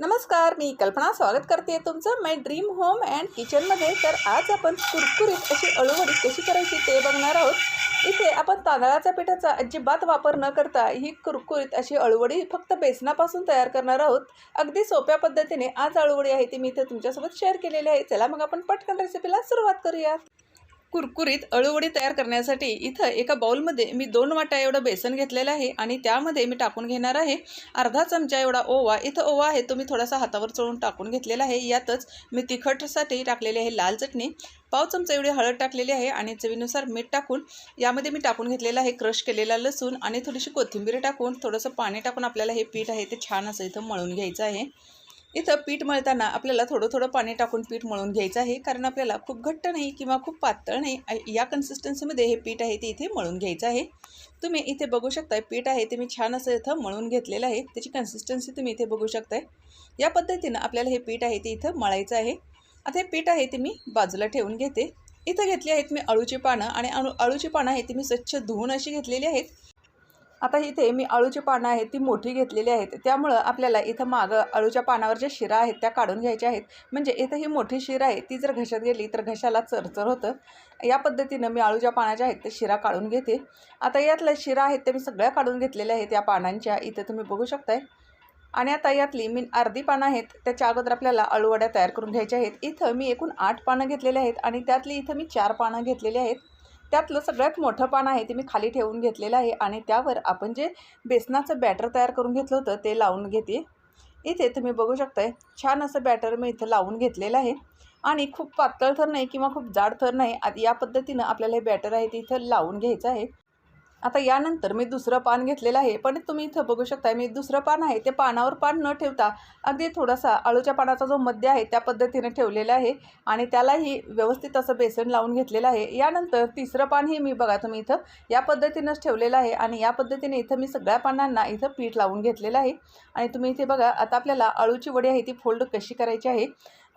नमस्कार मी कल्पना स्वागत करते तुमचं माय ड्रीम होम अँड किचनमध्ये तर आज आपण कुरकुरीत अशी अळूवडी कशी करायची ते बघणार आहोत. इथे आपण तांदळाच्या पिठाचा अजिबात वापर न करता ही कुरकुरीत अशी अळूवडी फक्त बेसनापासून तयार करणार आहोत. अगदी सोप्या पद्धतीने आज अळूवडी आहे ती मी इथे तुमच्यासोबत शेअर केलेली आहे. चला मग आपण पटकन रेसिपीला सुरुवात करूयात. कुरकुरीत अळूवडी तयार करण्यासाठी इथं एका बाउलमध्ये मी दोन वाट्या एवढं बेसन घेतलेलं आहे आणि त्यामध्ये मी टाकून घेणार आहे अर्धा चमचा एवढा ओवा. इथं ओवा आहे तो मी थोडासा हातावर चोळून टाकून घेतलेला आहे. यातच मी तिखटसाठी टाकलेली आहे लाल चटणी. पाव चमचा एवढी हळद टाकलेली आहे आणि चवीनुसार मीठ टाकून यामध्ये मी टाकून घेतलेलं आहे क्रश केलेला लसूण आणि थोडीशी कोथिंबीर टाकून थोडंसं पाणी टाकून आपल्याला हे पीठ आहे ते छान असं इथं मळून घ्यायचं आहे. इथं पीठ मळताना आपल्याला थोडं थोडं पाणी टाकून पीठ मळून घ्यायचं आहे कारण आपल्याला खूप घट्ट नाही किंवा खूप पातळ नाही या कन्सिस्टन्सीमध्ये हे पीठ आहे ते इथे मळून घ्यायचं आहे. तुम्ही इथे बघू शकताय पीठ आहे ते मी छान असं इथं मळून घेतलेलं आहे त्याची कन्सिस्टन्सी तुम्ही इथे बघू शकताय. या पद्धतीनं आपल्याला हे पीठ आहे ते इथं मळायचं आहे. आता हे पीठ आहे ते मी बाजूला ठेवून घेते. इथं घेतली आहेत मी अळूची पानं आणि अळू अळूची पानं आहे ती मी स्वच्छ धुवून अशी घेतलेली आहेत. आता इथे मी अळूची पानं आहेत ती मोठी घेतलेली आहेत. त्यामुळं आपल्याला इथं मागं अळूच्या पानावर ज्या शिरा आहेत त्या काढून घ्यायच्या आहेत. म्हणजे इथं ही मोठी शिरा आहे ती जर घशात गेली तर घशाला चरचर होतं. या पद्धतीनं मी अळूच्या पानाच्या आहेत त्या शिरा काढून घेते. आता यातल्या शिरा आहेत त्या मी सगळ्या काढून घेतलेल्या आहेत या पानांच्या. इथं तुम्ही बघू शकताय. आणि आता यातली मी अर्धी पानं आहेत त्याच्या अगोदर आपल्याला अळूवड्या तयार करून घ्यायच्या आहेत. इथं मी एकूण आठ पानं घेतलेले आहेत आणि त्यातली इथं मी चार पानं घेतलेली आहेत. त्यातलं सगळ्यात मोठं पान आहे ते मी खाली ठेवून घेतलेलं आहे आणि त्यावर आपण जे बेसनाचं बॅटर तयार करून घेतलं होतं ते लावून घेते. इथे तुम्ही बघू शकताय छान असं बॅटर मी इथं लावून घेतलेलं आहे. आणि खूप पातळ थर नाही किंवा खूप जाड थर नाही आधी या पद्धतीनं आपल्याला हे बॅटर आहे ते इथं लावून घ्यायचं आहे. आता यानंतर मी दुसरं पान घेतलेलं आहे पण तुम्ही इथं बघू शकता मी दुसरं पान आहे ते पानावर पान न ठेवता अगदी थोडासा आळूच्या पानाचा जो मध्य आहे त्या पद्धतीने ठेवलेला आहे आणि त्यालाही व्यवस्थित असं बेसन लावून घेतलेलं आहे. यानंतर तिसरं पानही मी बघा तुम्ही इथं या पद्धतीनंच ठेवलेलं आहे आणि या पद्धतीने इथं मी सगळ्या पानांना इथं पीठ लावून घेतलेलं आहे. आणि तुम्ही इथे बघा आता आपल्याला अळूची वडी आहे ती फोल्ड कशी करायची आहे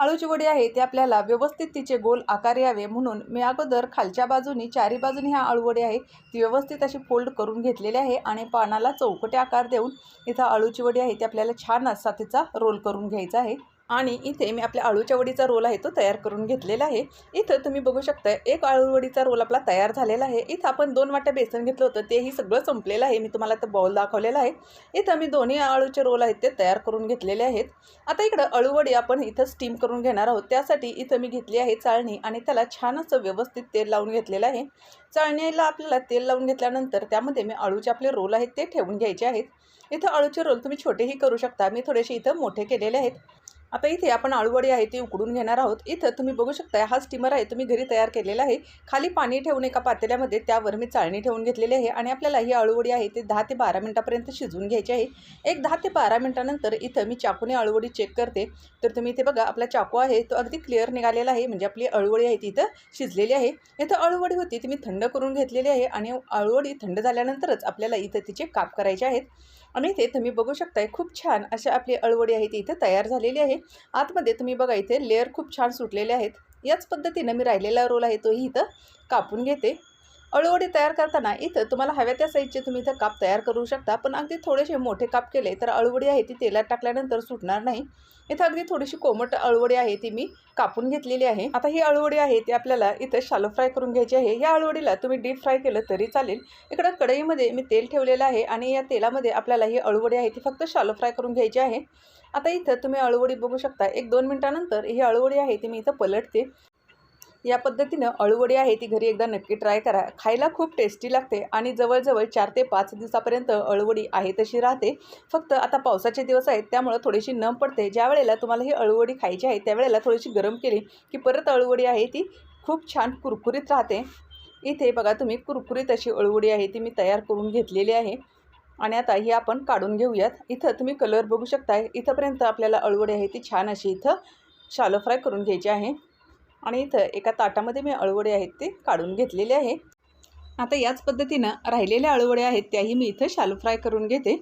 अळूची वडी आहे ते आपल्याला व्यवस्थित तिचे गोल आकार यावे म्हणून मी अगोदर खालच्या बाजूनी चारी बाजूनी ह्या अळूवडी आहे ती व्यवस्थित अशी फोल्ड करून घेतलेली आहे आणि पानाला चौकटे आकार देऊन इथं अळूची वडी आहे ती आपल्याला छान असा तिचा रोल करून घ्यायचा आहे. आणि इथे मी आपल्या आळूच्या वडीचा रोल आहे तो तयार करून घेतलेला आहे. इथं तुम्ही बघू शकता एक अळूवडीचा रोल आपला तयार झालेला आहे. इथं आपण दोन वाट्या बेसन घेतलं होतं तेही सगळं संपलेलं आहे. मी तुम्हाला तर बॉल दाखवलेला आहे. इथं मी दोन्ही अळूचे रोल आहेत ते तयार करून घेतलेले आहेत. आता इकडं अळूवडी आपण इथं स्टीम करून घेणार आहोत. त्यासाठी इथं मी घेतली आहे चाळणी आणि त्याला छान असं व्यवस्थित तेल लावून घेतलेलं आहे. चाळणीला आपल्याला तेल लावून घेतल्यानंतर त्यामध्ये मी अळूचे आपले रोल आहेत ते ठेवून घ्यायचे आहेत. इथं अळूचे रोल तुम्ही छोटेही करू शकता. मी थोडेसे इथं मोठे केलेले आहेत. आता इथे आपण आळूवडी आहे ती उकडून घेणार आहोत. इथं तुम्ही बघू शकता हा स्टीमर आहे तुम्ही घरी तयार केलेला आहे. खाली पाणी ठेवून एका पातेल्यामध्ये त्यावर मी चाळणी ठेवून घेतलेली आहे आणि आपल्याला ही आळूवडी आहे ते दहा ते बारा मिनटापर्यंत शिजवून घ्यायची आहे. एक दहा ते बारा मिनटानंतर इथं मी चाकूने अळूवडी चेक करते. तर तुम्ही इथे बघा आपला चाकू आहे तो अगदी क्लिअर निघालेला आहे. म्हणजे आपली अळूवडी आहे ती इथं शिजलेली आहे. इथं अळूवडी होती ती मी थंड करून घेतलेली आहे आणि अळूवडी थंड झाल्यानंतरच आपल्याला इथं तिचे काप करायचे आहेत. आणि इथे तुम्ही बघू शकताय खूप छान अशा आपली अळवडी आहे ती इथं तयार झालेली आहे. आतमध्ये तुम्ही बघा इथे लेअर खूप छान सुटलेले आहेत. याच पद्धतीनं मी राहिलेला रोल आहे तोही इथं कापून घेते. अळूवडी तयार करताना इथं तुम्हाला हव्या त्या साईजचे तुम्ही इथं काप तयार करू शकता. पण अगदी थोडेसे मोठे काप केले तर अळूवडी आहे ती तेलात टाकल्यानंतर सुटणार नाही. इथं अगदी थोडीशी कोमट अळवडी आहे ती मी कापून घेतलेली आहे. आता ही अळवडी आहे ती आपल्याला इथं शालो फ्राय करून घ्यायची आहे. या अळवडीला तुम्ही डीप फ्राय केलं तरी चालेल. इकडं कढईमध्ये मी तेल ठेवलेलं आहे आणि या तेलामध्ये आपल्याला ही अळवडी आहे ती फक्त शालो फ्राय करून घ्यायची आहे. आता इथं तुम्ही अळवडी बघू शकता. एक दोन मिनटानंतर ही अळूवडी आहे ती मी इथं पलटते. या पद्धतीनं अळूवडी आहे ती घरी एकदा नक्की ट्राय करा. खायला खूप टेस्टी लागते आणि जवळजवळ चार ते पाच दिवसापर्यंत अळूवडी आहे तशी राहते. फक्त आता पावसाचे दिवस आहेत त्यामुळं थोडीशी नम पडते. ज्या वेळेला तुम्हाला ही अळूवडी खायची आहे त्यावेळेला थोडीशी गरम केली की परत अळूवडी आहे ती खूप छान कुरकुरीत राहते. इथे बघा तुम्ही कुरकुरीत अशी अळूवडी आहे ती मी तयार करून घेतलेली आहे. आणि आता ही आपण काढून घेऊयात. इथं तुम्ही कलर बघू शकताय. इथंपर्यंत आपल्याला अळूवडी आहे ती छान अशी इथं शालो फ्राय करून घ्यायची आहे. आणि इथं एका ताटामध्ये मी अळवडे आहेत ते काढून घेतलेले आहे. आता याच पद्धतीनं राहिलेल्या अळवडे आहेत त्याही मी इथं शालू फ्राय करून घेते.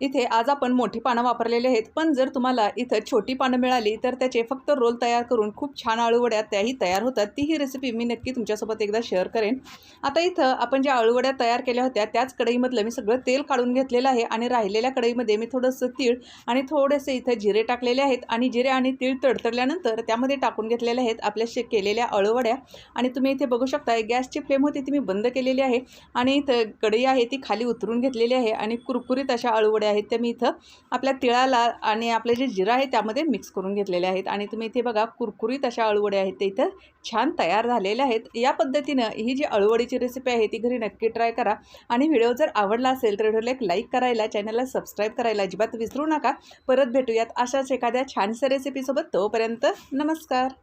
इथे आज आपण मोठी पानं वापरलेली आहेत. पण जर तुम्हाला इथं छोटी पानं मिळाली तर त्याचे फक्त रोल तयार करून खूप छान आळूवड्या त्याही तयार होतात. ती ही रेसिपी मी नक्की तुमच्यासोबत एकदा शेअर करेन. आता इथं आपण ज्या आळूवड्या तयार केल्या होत्या त्याच कढईमधलं मी सगळं तेल काढून घेतलेलं आहे आणि राहिलेल्या कढईमध्ये मी थोडंसं तीळ आणि थोडेसे इथं जिरे टाकलेले आहेत आणि जिरे आणि तीळ तडतडल्यानंतर त्यामध्ये टाकून घेतलेले आहेत आपल्या शे केलेल्या आळूवड्या. आणि तुम्ही इथे बघू शकता गॅसची फ्लेम होती ती मी बंद केलेली आहे आणि इथं कढई आहे ती खाली उतरून घेतलेली आहे आणि कुरकुरीत अशा आळूवड्या आहेत त्या मी इथं आपल्या तिळाला आणि आपले जे जिरं आहे त्यामध्ये मिक्स करून घेतलेले आहेत. आणि तुम्ही इथे बघा कुरकुरीत अशा अळवडे आहेत ते इथं छान तयार झालेल्या आहेत. या पद्धतीनं ही जी अळवडीची रेसिपी आहे ती घरी नक्की ट्राय करा. आणि व्हिडिओ जर आवडला असेल तर व्हिडिओला एक लाईक करायला चॅनलला सबस्क्राईब करायला अजिबात विसरू नका. परत भेटूयात अशाच एखाद्या छानशा रेसिपीसोबत तोपर्यंत नमस्कार.